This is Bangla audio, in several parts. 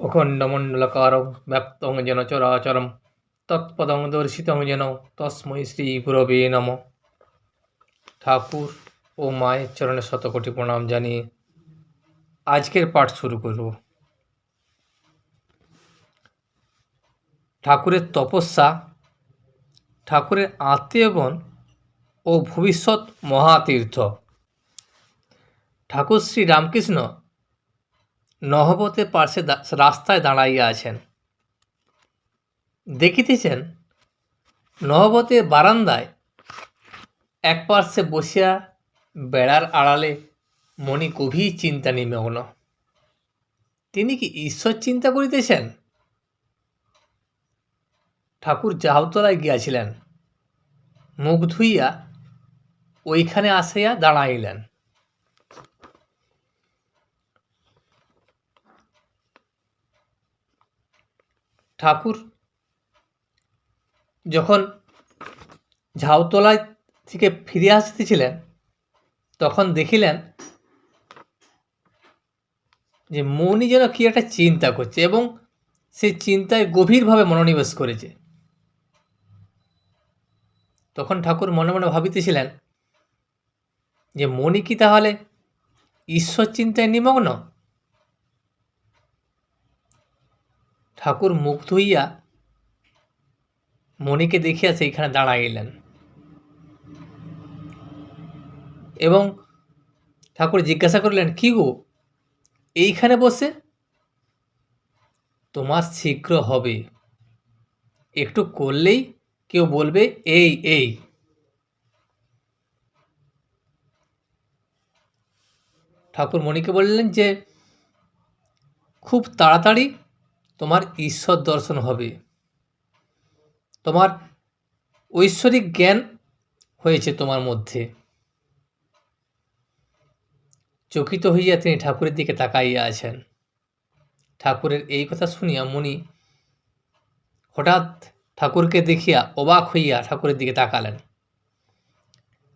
অখণ্ডমণ্ডলকারং ব্যপ্তং যেন চরাচরম তৎপদং দর্শিতং যেন তস্মৈ শ্রী গুরবে নম ঠাকুর ও মায়ের চরণে শতকোটি প্রণাম জানিয়ে আজকের পাঠ শুরু করব ঠাকুরের তপস্যা ঠাকুরের আত্মীয়গণ ও ভবিষ্যৎ মহাতীর্থ। ঠাকুর শ্রী রামকৃষ্ণ নহবতের পার্শ্বে রাস্তায় দাঁড়াইয়া আছেন। দেখিতেছেন নহবতের বারান্দায় এক পার্শ্বে বসিয়া বেড়ার আড়ালে মণি গভীর চিন্তা নিমগ্ন তিনি কি ঈশ্বর চিন্তা করিতেছেন? ঠাকুর জাহাউতলায় গিয়াছিলেন। মুখ ধুইয়া ওইখানে আসিয়া দাঁড়াইলেন। ঠাকুর। যখন ঝাউতলায় থেকে ফিরে আসতেছিলেন, তখন দেখিলেন যে মৌনি যেন কি একটা চিন্তা করছে এবং সেই চিন্তায় গভীরভাবে মনোনিবেশ করেছে। তখন ঠাকুর মনে মনে ভাবিতেছিলেন যে মণি কি তাহলে ঈশ্বর চিন্তায় নিমগ্ন? ঠাকুর মুখ ধুইয়া মণিকে দেখিয়া সেইখানে দাঁড়াইলেন। এবং ঠাকুর জিজ্ঞাসা করলেন, কি গো? এইখানে বসে? তোমার শীঘ্র হবে। একটু করলেই কেউ বলবে, এই এই। ঠাকুর মণিকে বললেন যে, খুব তাড়াতাড়ি তোমার ঈশ্বর দর্শন হবে। তোমার ঐশ্বরিক জ্ঞান হয়েছে তোমার মধ্যে। চকিত হইয়া তিনি ঠাকুরের দিকে তাকাইয়া আছেন। ঠাকুরের এই কথা শুনিয়া মুনি হঠাৎ ঠাকুরকে দেখিয়া অবাক হইয়া ঠাকুরের দিকে তাকালেন।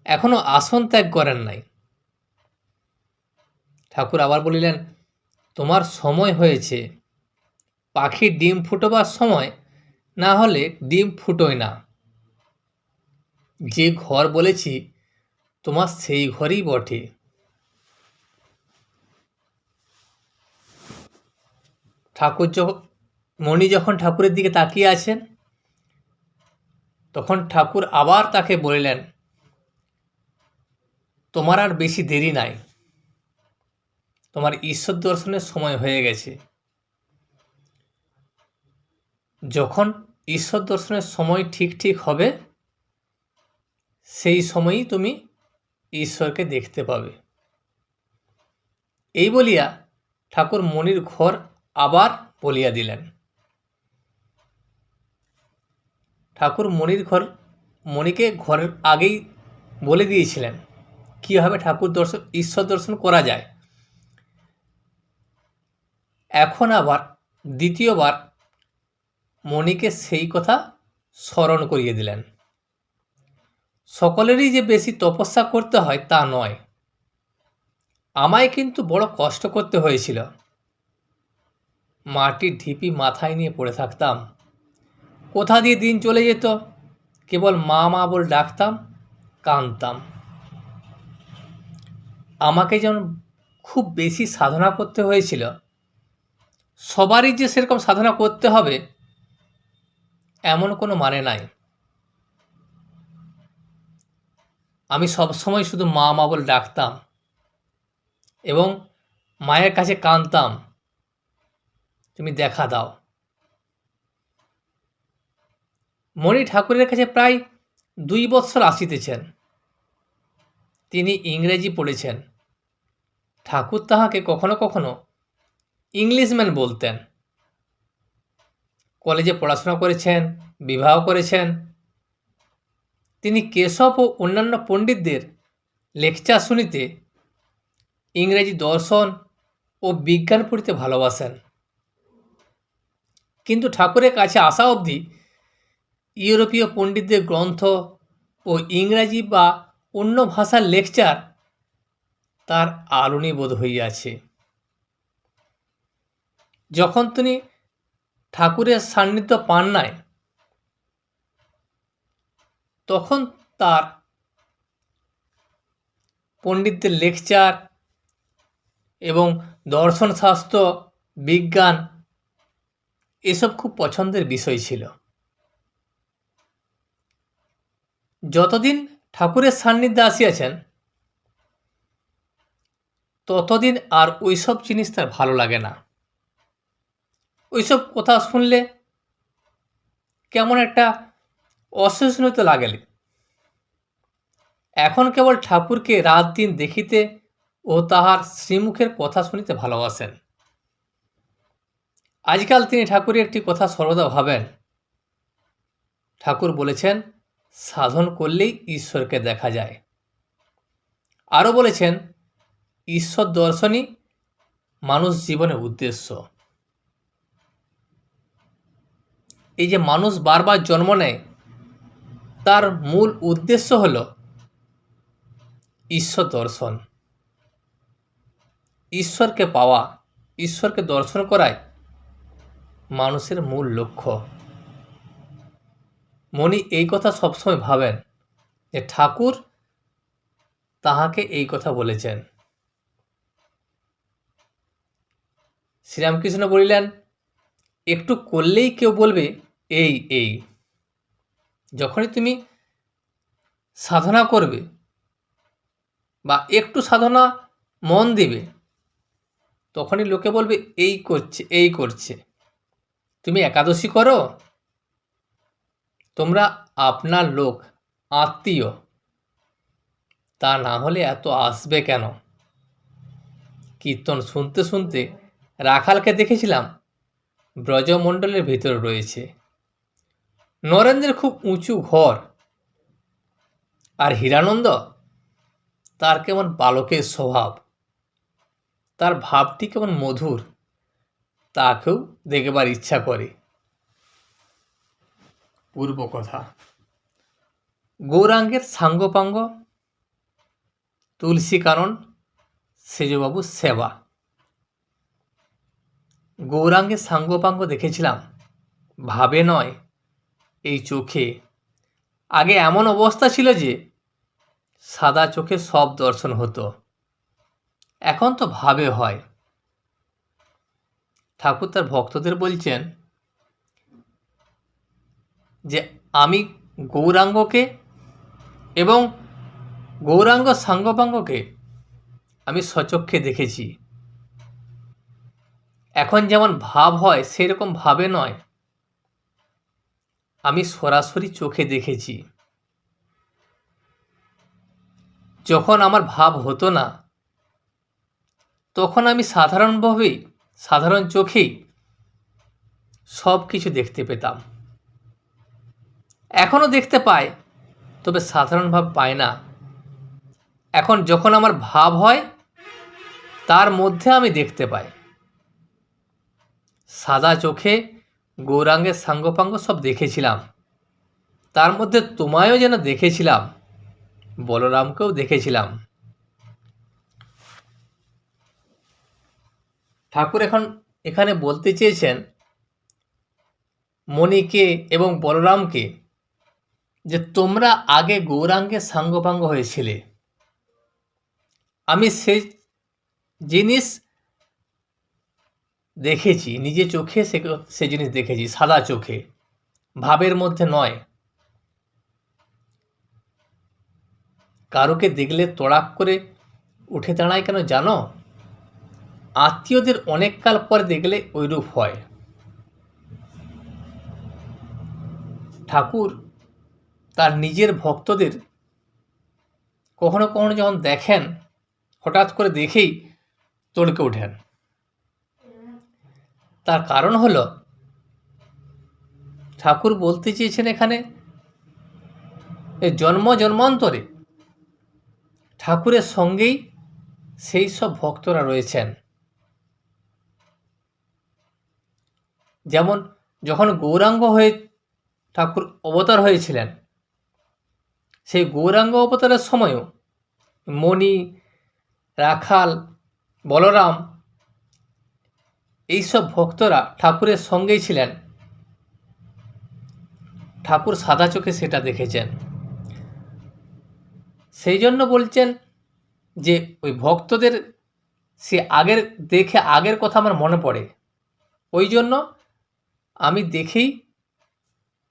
এখনও আসন ত্যাগ করেন নাই। ঠাকুর আবার বলিলেন, তোমার সময় হয়েছে। পাখির ডিম ফুটোবার সময় না হলে ডিম ফুটোয় না। যে ঘর বলেছি, তোমার সেই ঘরই বটে। ঠাকুর যখন মণি যখন ঠাকুরের দিকে তাকিয়ে আছেন, তখন ঠাকুর আবার তাকে বলিলেন, তোমার আর বেশি দেরি নাই। তোমার ঈশ্বর দর্শনের সময় হয়ে গেছে। যখন ঈশ্বর দর্শনের সময় ঠিক ঠিক হবে, সেই সময়ই তুমি ঈশ্বরকে দেখতে পাবে। এই বলিয়া ঠাকুর মনির ঘর আবার বলিয়া দিলেন। ঠাকুর মনির ঘর মণিকে ঘরের আগেই বলে দিয়েছিলেন, কীভাবে ঠাকুর দর্শন, ঈশ্বর দর্শন করা যায়? এখন আবার, দ্বিতীয়বার মণিকে সেই কথা স্মরণ করিয়ে দিলেন। সকলেরই যে বেশি তপস্যা করতে হয় তা নয়। আমায় কিন্তু বড় কষ্ট করতে হয়েছিল। মাটির ঢিপি মাথায় নিয়ে পড়ে থাকতাম। কোথা দিয়ে দিন চলে যেত, কেবল মা মা বলে ডাকতাম, কাঁদতাম। আমাকে যেমন খুব বেশি সাধনা করতে হয়েছিল। সবারই যে সেরকম সাধনা করতে হবে এমন কোনো মানে নাই। আমি সবসময় শুধু মা মা বলে ডাকতাম এবং মায়ের কাছে কাঁদতাম, তুমি দেখা দাও। মণি ঠাকুরের কাছে প্রায় দুই বৎসর আসিতেছেন। তিনি ইংরেজি পড়েছেন। ঠাকুর তাহাকে কখনো কখনো ইংলিশম্যান বলতেন। কলেজে পড়াশোনা করেছেন, বিবাহ করেছেন। তিনি কেশব ও অন্যান্য পণ্ডিতদের লেকচার শুনিতে ইংরেজি দর্শন ও বিজ্ঞান পড়িতে ভালোবাসেন। কিন্তু ঠাকুরের কাছে আসা অবধি ইউরোপীয় পণ্ডিতদের গ্রন্থ ও ইংরাজি বা অন্য ভাষার লেকচার তার আলোনি বোধ হইয়াছে। যখন তিনি ঠাকুরের সান্নিধ্য পান নাই। তখন তার পণ্ডিতদের লেকচার এবং দর্শন শাস্ত্র, বিজ্ঞান এসব খুব পছন্দের বিষয় ছিল। যতদিন ঠাকুরের সান্নিধ্যে আসিয়াছেন, ততদিন আর ওইসব জিনিস তার ভালো লাগে না। ওইসব কথা শুনলে কেমন একটা অসহিষ্ণুত লাগেলে এখন কেবল ঠাকুরকে রাত দিন দেখিতে ও তাহার শ্রীমুখের কথা শুনিতে ভালোবাসেন। আজকাল তিনি ঠাকুরের একটি কথা সর্বদা ভাবেন। ঠাকুর বলেছেন, সাধন করলেই ঈশ্বরকে দেখা যায়। আরও বলেছেন, ঈশ্বর দর্শনই মানুষ জীবনের উদ্দেশ্য। এই যে মানুষ বারবার জন্ম নেয়, তার মূল উদ্দেশ্য হল ঈশ্বর দর্শন। ঈশ্বরকে পাওয়া, ঈশ্বরকে দর্শন করাই মানুষের মূল লক্ষ্য। মনি এই কথা সবসময় ভাবেন যে ঠাকুর তাহাকে এই কথা বলেছেন। শ্রীরামকৃষ্ণ বলিলেন, একটু করলেই কেউ বলবে এই এই। যখনই তুমি সাধনা করবে বা একটু সাধনা মন দিবে, তখনই লোকে বলবে, এই করছে এই করছে। তুমি একাদশী করো, তোমরা আপনার লোক, আত্মীয়। তা না হলে এত আসবে কেন? কীর্তন শুনতে শুনতে রাখালকে দেখেছিলাম, ব্রজমণ্ডলের ভিতরে রয়েছে। নরেন্দ্রের খুব উঁচু ঘর। আর হীরানন্দ তার কেমন বালকের স্বভাব। তার ভাবটি কেমন মধুর, তাকেও দেখবার ইচ্ছা করে। পূর্ব কথা, গৌরাঙ্গের সাঙ্গপাঙ্গ তুলসী কারণ সেজবাবুর সেবা। গৌরাঙ্গের সাঙ্গপাঙ্গ দেখেছিলাম, ভাবে নয় এই চোখে। আগে এমন অবস্থা ছিল যে সাদা চোখে সব দর্শন হতো। এখন তো ভাবে হয়। ঠাকুর তার ভক্তদের বলছেন যে, আমি গৌরাঙ্গকে এবং গৌরাঙ্গ সাঙ্গপাঙ্গকে আমি সচক্ষে দেখেছি। এখন যেমন ভাব হয়, সেরকম ভাবে নয়। আমি সরাসরি চোখে দেখেছি। যখন আমার ভাব হতো না, তখন আমি সাধারণভাবেই সাধারণ চোখেই সব কিছু দেখতে পেতাম। এখনও দেখতে পাই, তবে সাধারণভাবে পাই না। এখন যখন আমার ভাব হয়, তার মধ্যে আমি দেখতে পাই। সাদা চোখে গৌরাঙ্গের সাঙ্গপাঙ্গ সব দেখেছিলাম। তার মধ্যে তোমায়ও যেন দেখেছিলাম। বলরামকেও দেখেছিলাম। ঠাকুর এখন এখানে বলতে চেয়েছেন মণিকে এবং বলরামকে যে তোমরা আগে গৌরাঙ্গের সাঙ্গপাঙ্গ হয়েছিলে। আমি সে জিনিস দেখেছি, নিজে চোখে সে সে জিনিস দেখেছি, সাদা চোখে। ভাবের মধ্যে নয়। কারোকে দেখলে তড়াক করে উঠে দাঁড়ায় কেন জানো? আত্মীয়দের অনেক কাল পরে দেখলে ওইরূপ হয়। ঠাকুর তার নিজের ভক্তদের কখনো কখনো যখন দেখেন, হঠাৎ করে দেখেই তড়কে ওঠেন। তার কারণ হল? ঠাকুর বলতে চেয়েছেন এখানে জন্ম জন্মান্তরে। ঠাকুরের সঙ্গেই সেই সব ভক্তরা রয়েছেন। যেমন যখন গৌরাঙ্গ হয়ে ঠাকুর অবতার হয়েছিলেন, সেই গৌরাঙ্গ অবতারের সময়ও মণি, রাখাল, বলরাম এইসব ভক্তরা ঠাকুরের সঙ্গেই ছিলেন। ঠাকুর সাদা চোখে সেটা দেখেছেন। সেই জন্য বলছেন যে, ওই ভক্তদের সে আগের দেখে আগের কথা আমার মনে পড়ে। ওই জন্য আমি দেখেই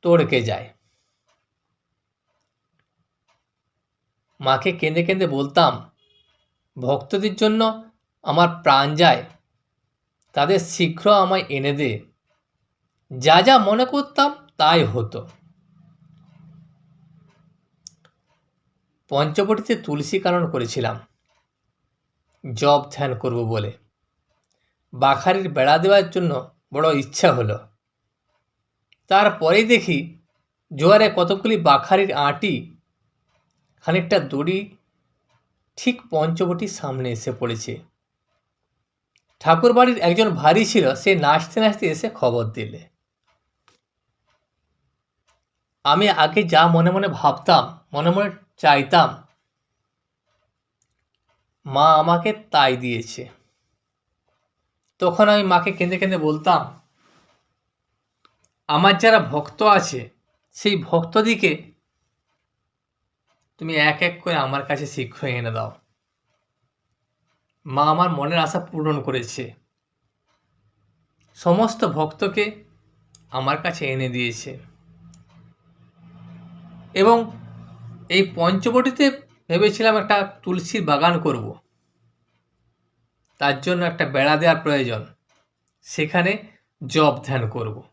তোড়কে যায় মাকে কেঁদে কেঁদে বলতাম, ভক্তদের জন্য আমার প্রাণ যায়। তাদের শীঘ্র আমায় এনে দে। যা যা মনে করতাম তাই হতো। পঞ্চবটিতে তুলসী কারণ করেছিলাম। জব ধ্যান করব বলে। বাখারির বেড়া দেওয়ার জন্য বড় ইচ্ছা হলো। তারপরেই দেখি জোয়ারে কতগুলি বাখারির আঁটি খানিকটা দড়ি ঠিক পঞ্চবটির সামনে এসে পড়েছে। ঠাকুর বাড়ির একজন ভারী ছিল, সে নাচতে নাচতে এসে খবর দিলে। আমি আগে যা মনে মনে ভাবতাম, মনে মনে চাইতাম, মা আমাকে তাই দিয়েছে। তখন আমি মাকে কেঁদে কেঁদে বলতাম, আমার যারা ভক্ত আছে, সেই ভক্তদিকে তুমি এক এক করে আমার কাছে শীঘ্র এনে দাও। মা আমার মনের আশা পূরণ করেছে। সমস্ত ভক্তকে আমার কাছে এনে দিয়েছে। এবং এই পঞ্চবটিতে ভেবেছিলাম একটা তুলসীর বাগান করব। তার জন্য একটা বেড়া দেওয়ার প্রয়োজন। সেখানে জব ধ্যান করব।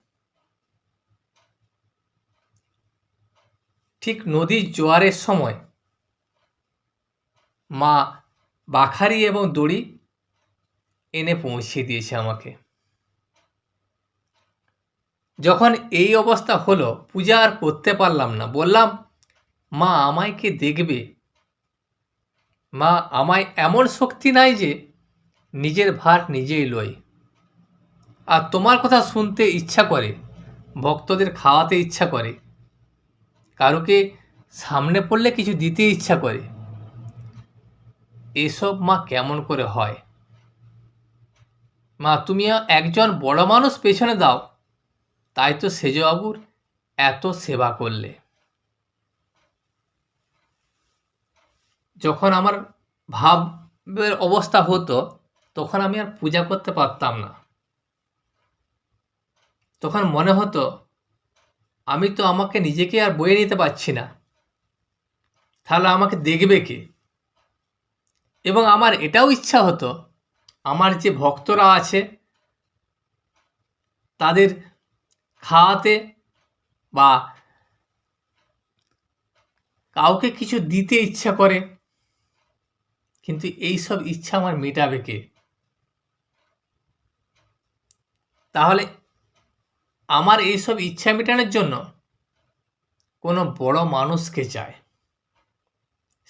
ঠিক নদীর জোয়ারের সময় মা বাখারি এবং দড়ি এনে পৌঁছে দিয়েছে আমাকে। যখন এই অবস্থা হলো, পূজা আর করতে পারলাম না। বললাম, মা, আমায় কে দেখবে? মা, আমায় এমন শক্তি নাই যে নিজের ভার নিজেই লই আর তোমার কথা শুনতে ইচ্ছা করে, ভক্তদের খাওয়াতে ইচ্ছা করে। কারোকে সামনে পড়লে কিছু দিতে ইচ্ছা করে। এসব মা কেমন করে হয়? মা, তুমি একজন বড় মানুষ পেছনে দাও। তাই তো সেজবাবুর এত সেবা করলে। যখন আমার ভাবের অবস্থা হতো, তখন আমি আর পূজা করতে পারতাম না। তখন মনে হতো, আমি তো আমাকে নিজেকে আর বয়ে নিতে পারছি না। তাহলে আমাকে দেখবে কে? এবং আমার এটাও ইচ্ছা হতো, আমার যে ভক্তরা আছে, তাদের খাওয়াতে বা কাউকে কিছু দিতে ইচ্ছা করে, কিন্তু এই সব ইচ্ছা আমার মেটাবে কে? তাহলে আমার এইসব ইচ্ছা মেটানোর জন্য কোনো বড় মানুষকে চায়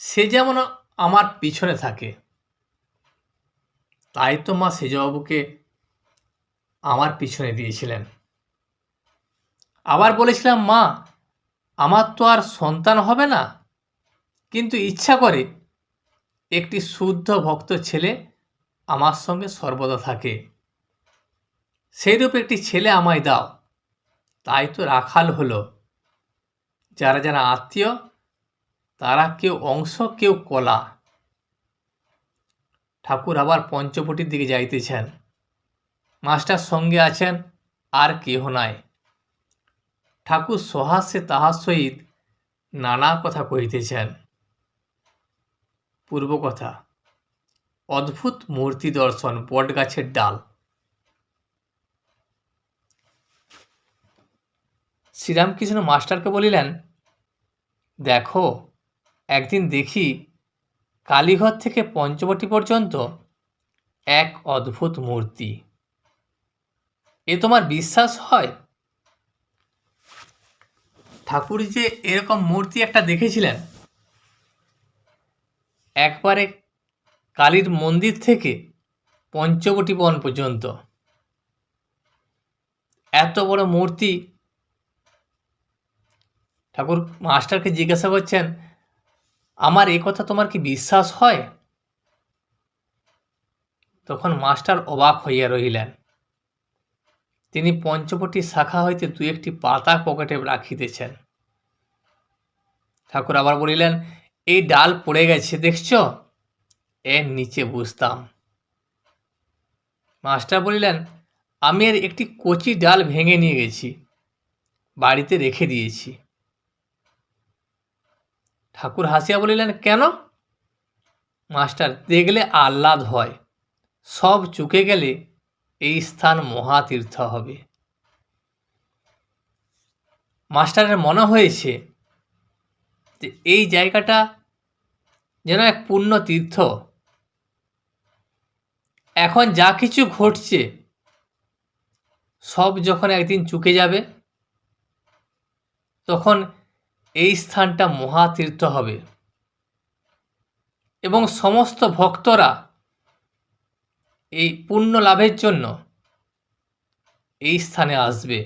সে যেমন আমার পিছনে থাকে। তাই তো মা সেজবাবুকে আমার পিছনে দিয়েছিলেন। আবার বলেছিলাম, মা, আমার তো আর সন্তান হবে না। কিন্তু ইচ্ছা করে একটি শুদ্ধ ভক্ত ছেলে আমার সঙ্গে সর্বদা থাকে। সেইরূপ একটি ছেলে আমায় দাও। তাই তো রাখাল হলো। যারা যারা আত্মীয় তারা কেউ অংশ, কেউ কলা। ঠাকুর আবার পঞ্চবটির দিকে যাইতেছেন। মাস্টার সঙ্গে আছেন আর কেহ নাই। ঠাকুর সহাস্যে তাহার সহিত নানা কথা কহিতেছেন। পূর্ব কথা, অদ্ভুত মূর্তি দর্শন, বটগাছের ডাল। শ্রীরামকৃষ্ণ মাস্টারকে বলিলেন, দেখো একদিন দেখি কালীঘর থেকে পঞ্চবটি পর্যন্ত এক অদ্ভুত মূর্তি। এ তোমার বিশ্বাস হয়? ঠাকুর যে এরকম মূর্তি একটা দেখেছিলেন? একবারে কালীর মন্দির থেকে পঞ্চবটি বন পর্যন্ত। এত বড় মূর্তি? ঠাকুর মাস্টারকে জিজ্ঞাসা করছেন আমার এই কথা তোমার কি বিশ্বাস হয়? তখন মাস্টার অবাক হইয়া রহিলেন। তিনি পঞ্চবটি শাখা হইতে দু একটি পাতা পকেটে রাখিতেছেন। ঠাকুর আবার বলিলেন, এই ডাল পড়ে গেছে, দেখছ? এর নিচে বুঝতাম মাস্টার বলিলেন, আমি এর একটি কচি ডাল ভেঙে নিয়ে গেছি, বাড়িতে রেখে দিয়েছি। ঠাকুর হাসিয়া বলিলেন, কেন? মাস্টার, দেখলে আহ্লাদ হয়। সব চুকে গেলে এই স্থান মহাতীর্থ হবে। মাস্টারের মনে হয়েছে যে, এই জায়গাটা যেন এক পূর্ণ তীর্থ। এখন যা কিছু ঘটছে, সব যখন একদিন চুকে যাবে, তখন এই স্থানটা মহাতীর্থ হবে। এবং সমস্ত ভক্তরা এই পুণ্য লাভের জন্য এই স্থানে আসবে।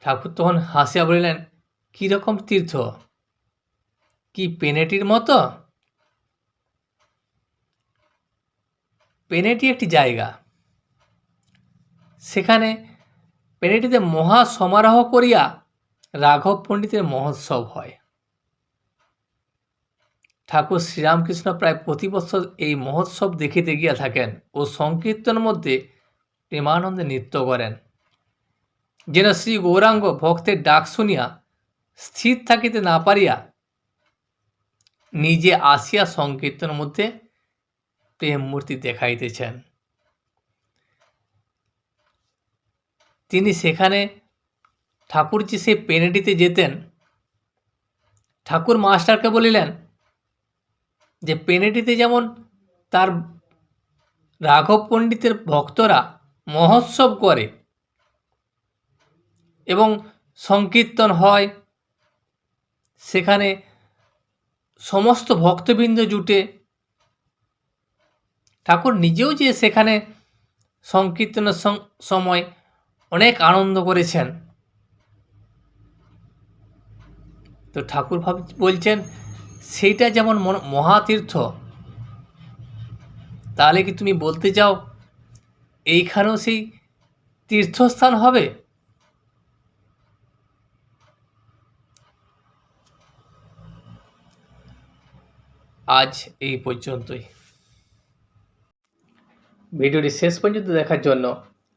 ঠাকুর তখন হাসিয়া বলিলেন কীরকম তীর্থ? কি পেনেটির মতো? পেনেটি একটি জায়গা। সেখানে পেনেটিতে মহা সমারোহ করিয়া রাঘব পণ্ডিতের মহোৎসব হয়। ঠাকুর শ্রীরামকৃষ্ণ প্রায় প্রতি বছর এই মহোৎসব দেখিতে গিয়া থাকেন ও সংকীর্তনের মধ্যে প্রেমানন্দে নৃত্য করেন। যেন শ্রী গৌরাঙ্গ ভক্তের ডাক শুনিয়া স্থির থাকিতে না পারিয়া নিজে আসিয়া সংকীর্তনের মধ্যে প্রেম মূর্তি দেখাইতেছেন। তিনি সেখানে ঠাকুরজি সেই পেনেটিতে যেতেন। ঠাকুর মাস্টারকে বলিলেন, যে পেনেটিতে যেমন তার রাঘব পণ্ডিতের ভক্তরা মহোৎসব করে এবং সংকীর্তন হয়, সেখানে সমস্ত ভক্তবৃন্দ জুটে ঠাকুর নিজেও যে সেখানে সংকীর্তনের সময় অনেক আনন্দ করেছেন। তো ঠাকুর ভাব বলছেন, সেইটা যেমন মহাতীর্থ, তাহলে কি তুমি বলতে চাও, এইখানেও সেই তীর্থস্থান হবে? আজ এই পর্যন্তই। ভিডিওটি শেষ পর্যন্ত দেখার জন্য